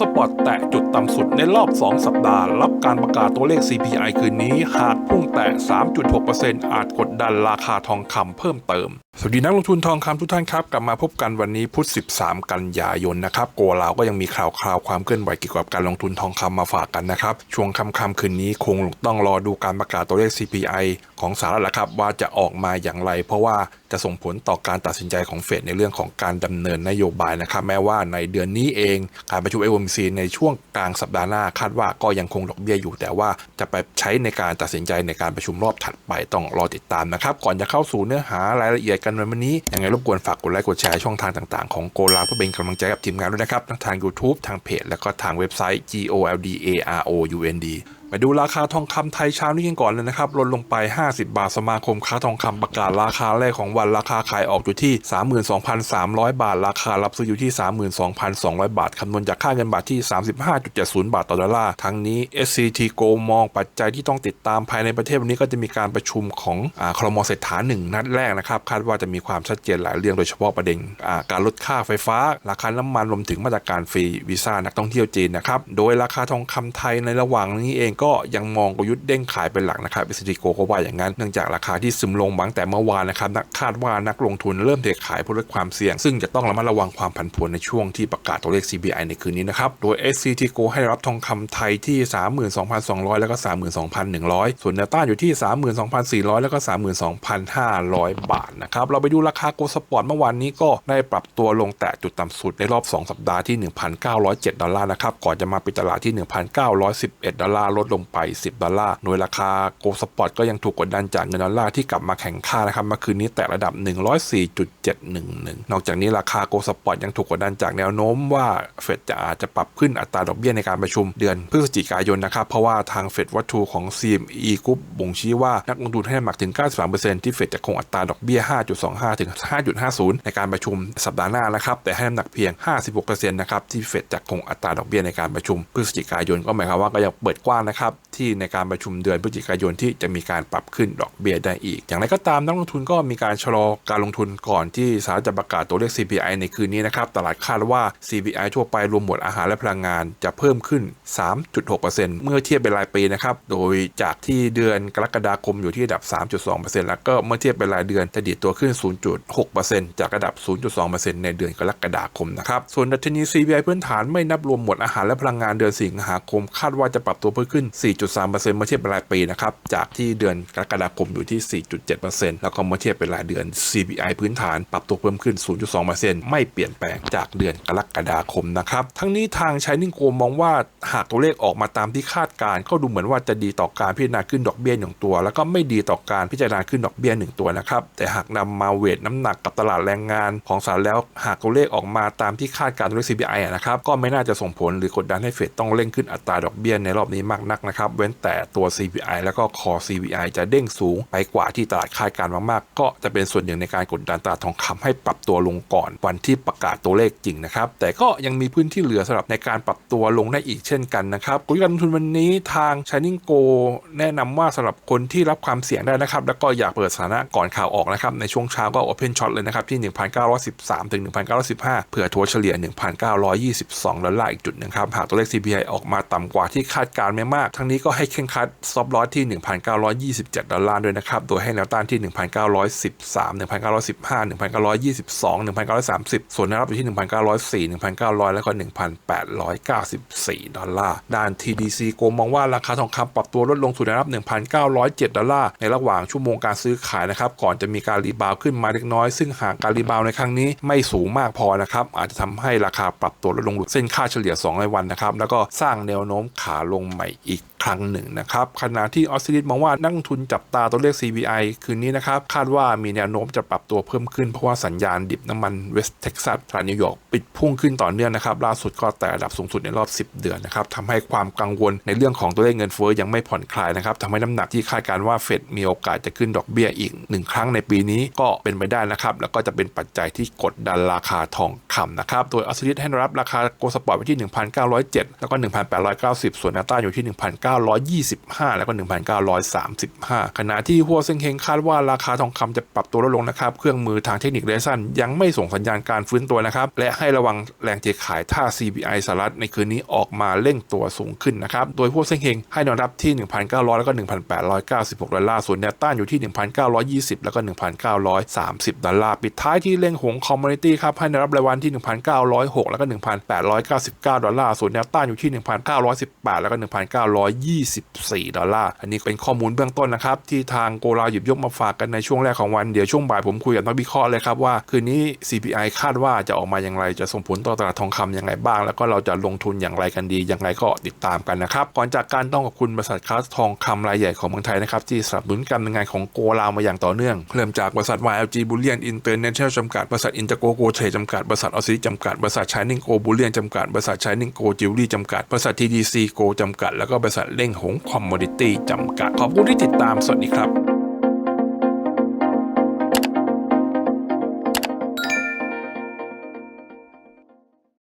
สปอร์ตแตะจุดต่ำสุดในรอบ 2 สัปดาห์ รับการประกาศตัวเลข CPI คืนนี้ หากพุ่งแตะ 3.6%อาจกดดันราคาทองคำเพิ่มเติม สวัสดีนักลงทุนทองคำทุกท่านครับ กลับมาพบกันวันนี้พุธ 13 กันยายนนะครับโกลาวก็ยังมีข่าวคราวความเคลื่อนไหวเกี่ยวกับการลงทุนทองคำมาฝากกันนะครับช่วงค่ำๆคืนนี้คงต้องรอดูการประกาศตัวเลข CPI ของสหรัฐแหละครับว่าจะออกมาอย่างไร เพราะว่าจะส่งผลต่อการตัดสินใจของเฟดในเรื่องของการดำเนินนโยบายนะครับแม้ว่าในเดือนนี้เอง การประชุม FOMC ในช่วงกลางสัปดาห์หน้าคาดว่าก็ยังคงดอกเบี้ยอยู่ แต่ว่าจะไปใช้ในการตัดสินใจในการประชุมรอบถัดไปต้องรอติดตามนะครับ ก่อนจะเข้าสู่เนื้อหารายละเอียดกันในวันนี้ ยังไงรบกวนฝากกดไลค์กดแชร์ช่องทางต่างๆของโกลาเพื่อเป็นกำลังใจกับทีมงานด้วยนะครับ ทั้งทาง YouTube ทางเพจ และก็ทางเว็บไซต์ G O L D A R O U N D ไปดูราคาทองคำไทยเช้านี้กันก่อนเลยนะครับลดลงไป 50 บาทสมาคมค้าทองคำประกาศราคาแรกของวันราคาขายออกอยู่ที่ 32,300 บาท ราคารับซื้ออยู่ที่ 32,200 บาทคำนวณจากค่าเงินบาทที่ 35.70 บาทต่อดอลลาร์ทั้งนี้ SCT Go มองปัจจัยที่ต้องติดตามภายในประเทศวันนี้ก็จะมีการประชุมของอครมเศรษฐาหนึ่งนัดแรกนะครับคาดว่าจะมีความชัดเจนหลายเรื่องโดยเฉพาะประเด็นการลดค่าไฟฟ้า ราคาน้ำมันรวมถึงมาตรการฟรีวีซ่านักท่องเที่ยวจีนนะครับโดยราคาทองคำไทยในระหว่างนี้เองก็ยังมองกลยุทธ์เด้งขายเป็นหลักนะครับ s อ t โกก็ว่าอย่างนั้นเนื่องจากราคาที่ซึมลงบังแต่เมื่อวานนะครับคาดว่านักลงทุนเริ่มเทขายเพื่อลดความเสี่ยง ซึ่งจะต้องระมัดระวังความผันผวนในช่วงที่ประกาศตัวเลข CPI ในคืนนี้นะครับ โดย SCT Go ให้รับทองคำไทยที่ 32,200 แล้วก็ 32,100 ส่วนแนวต้านอยู่ที่ 32,400 แล้วก็ 32,500 บาทนะครับ เราไปดูราคาโกลสปอร์ตเมื่อวานนี้ก็ได้ปรับตัวลงแตะจุดต่ำสุดในรอบ 2 สัปดาห์ที่ 1,907 ดอลลาร์นะครับ ก่อนจะมาปิดตลาดที่ 1,911 ดอลลาร์ ลดลงไป 10 ดอลลาร์ โดยราคาโกลสปอร์ตก็ยังถูกกดดันจากเงินดอลลาร์ที่กลับมาแข่งค่านะครับเมื่อคืนนี้แตะระดับ 104.711 นอกจากนี้ราคาโกลสปอร์ตยังถูกกดดันจากแนวโน้มว่าเฟดจะอาจจะปรับขึ้นอัตราดอกเบี้ยในการประชุมเดือนพฤศจิกายนนะครับเพราะว่าทางเฟดวัตถุของ CME Group บ่งชี้ว่านักลงทุนให้หนักถึง 93%ที่เฟดจะคงอัตราดอกเบี้ย 5.25 ถึง 5.50 ในการประชุมสัปดาห์หน้านะครับแต่ให้น้ำหนักเพียง 56%นะครับที่เฟดจะคงอัตราดอกเบี้ยในการประชุมพฤศจิกายนก็หมายความว่าก็ยังเปิดกว้างนะครับที่ในการประชุมเดือนพฤศจิกายนที่จะมีการปรับขึ้นดอกเบี้ยได้อีก อย่างไรก็ตามนักลงทุนก็มีการชะลอการลงทุนก่อนที่สหรัฐจะประกาศตัวเลข CPI ในคืนนี้นะครับตลาดคาดว่า CPI ทั่วไปรวมหมวดอาหารและพลังงานจะเพิ่มขึ้น 3.6%เมื่อเทียบเป็นรายปีนะครับโดยจากที่เดือนกรกฎาคมอยู่ที่ระดับ 3.2%แล้วก็เมื่อเทียบเป็นรายเดือนจะดีดตัวขึ้น 0.6%จากระดับ 0.2%ในเดือนกรกฎาคมนะครับส่วนดัชนี CPI พื้นฐานไม่นับรวมหมวดอาหารและพลังงานเดือนสิงหาคม คาดว่าจะปรับตัวเพิ่มขึ้นน 4.3%เมื่อเทียบเป็นรายปีนะครับ จากที่เดือนกรกฎาคมอยู่ที่ 4.7%แล้วก็เมื่อเทียบเป็นรายเดือน CPI พื้นฐาน ปรับตัวเพิ่มขึ้น 0.2%ไม่เปลี่ยนแปลงจากเดือนกรกฎาคมนะครับ ทั้งนี้ทางชายนิ่งโกมองว่าหากตัวเลขออกมาตามที่คาดการก็ดูเหมือนว่าจะดีต่อการพิจารณาขึ้นดอกเบี้ยหนึ่งตัว แล้วก็ไม่ดีต่อการพิจารณาขึ้นดอกเบี้ยหนึ่งตัวนะครับแต่หากนำมาเวทน้ำหนักกับตลาดแรงงานของสหรัฐแล้วหากตัวเลขออกมาตามที่คาดการณ์ตัวเลข CPI นะครับก็ไม่น่าจะส่งผลหรือกดดันให้เฟดต้องเร่งขึ้นอัตราดอกเบี้ยในรอบนี้มากนักนะครับ เว้นแต่ตัว CPI แล้วก็คอ CPI จะเด้งสูง ไปกว่าที่ตลาดคาดการณ์มากๆ ก็จะเป็นส่วนหนึ่งในการกดดันตลาดทองคำให้ปรับตัวลงก่อนวันที่ประกาศตัวเลขจริงนะครับ แต่ก็ยังมีพื้นที่เหลือสำหรับในการปรับตัวลงได้อีกเช่นกันนะครับกลยุทธ์การลงทุนวันนี้ทาง Shining Go แนะนำว่าสำหรับคนที่รับความเสี่ยงได้นะครับ แล้วก็อยากเปิดสถานะก่อนข่าวออกนะครับในช่วงเช้าก็ Open Shot เลยนะครับที่ 1,913ถึง1,915 เผื่อทัวเฉลี่ย 1,922ดอลลาร์อีกจุดนึงครับหากตัวเลข CPI ออกมาต่ำกว่าที่คาดการณ์ไม่มากาก ทั้งนี้ก็ให้เคร่งคัดซอฟลอสที่ 1,927 ดอลลาร์ด้วยนะครับ โดยให้แนวต้านที่ 1,913 1,915 1,922 1,930 ส่วนแนวรับอยู่ที่ 1,904 1,900 แล้วก็ 1,894 ดอลลาร์ ด้าน TDC โกมองว่าราคาทองคำปรับตัวลดลงสู่แนวรับ 1,907 ดอลลาร์ ในระหว่างชั่วโมงการซื้อขายนะครับ ก่อนจะมีการรีบาวขึ้นมาเล็กน้อย ซึ่งหากการรีบาวในครั้งนี้ไม่สูงมากพอนะครับ อาจจะทำให้ราคาปรับตัวลดลงเส้นค่าเฉลี่ย 2 รายวันนะครับ แล้วก็สร้างแนวโน้มขาลงใหม่อีก ikke ครั้งหนึ่งนะครับขณะที่ออสซิลิสมองว่านักลงทุนจับตาตัวเลข CPI คืนนี้นะครับ คาดว่ามีแนวโน้มจะปรับตัวเพิ่มขึ้นเพราะว่าสัญญาณดิบน้ำมันเวสต์เท็กซัสตลาดนิวยอร์กปิดพุ่งขึ้นต่อเนื่องนะครับ ล่าสุดก็แต่ระดับสูงสุดในรอบ 10 เดือนนะครับทำให้ความกังวลในเรื่องของตัวเลขเงินเฟ้อยังไม่ผ่อนคลายนะครับทำให้น้ำหนักที่คาดการณ์ว่าเฟดมีโอกาสจะขึ้นดอกเบี้ยอีกหนึ่งครั้งในปีนี้ก็เป็นไปได้นะครับแล้วก็จะเป็นปัจจัยที่กดดันราคาทองคำนะครับโดยออสซิลิสให้รับราคาโกลสปอร์ตไว้ที่ 1,907 แล้วก็ 1,890 ส่วนนวต้าอยู่ที่1,925 แล้วก็ 1,935 ขณะที่หัวเซ็งเฮงคาดว่าราคาทองคำจะปรับตัวลดลงนะครับ เครื่องมือทางเทคนิคระยะสั้นยังไม่ส่งสัญญาณการฟื้นตัวนะครับ และให้ระวังแรงเทขายถ้า CPI สหรัฐในคืนนี้ออกมาเร่งตัวสูงขึ้นนะครับ โดยพวเซ็งเฮงให้แนวรับที่ 1,900 แล้วก็ 1,896 ดอลลาร์ส่วนแนวต้านอยู่ที่ 1,920 แล้วก็ 1,930 ดอลลาร์ปิดท้ายที่เล่งหงคอมมูนิตี้ครับให้แนวรับรายวันที่ 1,906 แล้วก็ 1,899 ดอลลาร์ส่วนแนวต้านอยู่ที่ 1,918 แล้วก็24 ดอลลาร์ อันนี้เป็นข้อมูลเบื้องต้นนะครับ ที่ทางโกลาหยิบยกมาฝากกันในช่วงแรกของวัน เดี๋ยวช่วงบ่ายผมคุยกับนักวิเคราะห์เลยครับว่า คืนนี้ CPI คาดว่าจะออกมาอย่างไร จะส่งผลต่อตลาดทองคำยังไงบ้าง แล้วก็เราจะลงทุนอย่างไรกันดี ยังไงก็ติดตามกันนะครับ ก่อนจากการต้องขอบคุณบริษัทค้าทองคำรายใหญ่ของเมืองไทยนะครับที่สนับสนุนการดำเนินงานของโกลามาอย่างต่อเนื่อง เริ่มจากบริษัท YLG Bullion International จำกัด บริษัท Intergo Go Trade จำกัด บริษัทออซิจำกัด บริษัท Shining Go Bullion จำกัด บริษัท Shining Go Jewelry จำกัด บริษัท TDC Go จำกัด แล้วก็บริษัทเล่งหงคอมมอดิตี้จำกัด ขอบคุณที่ติดตามสวัสดีครับ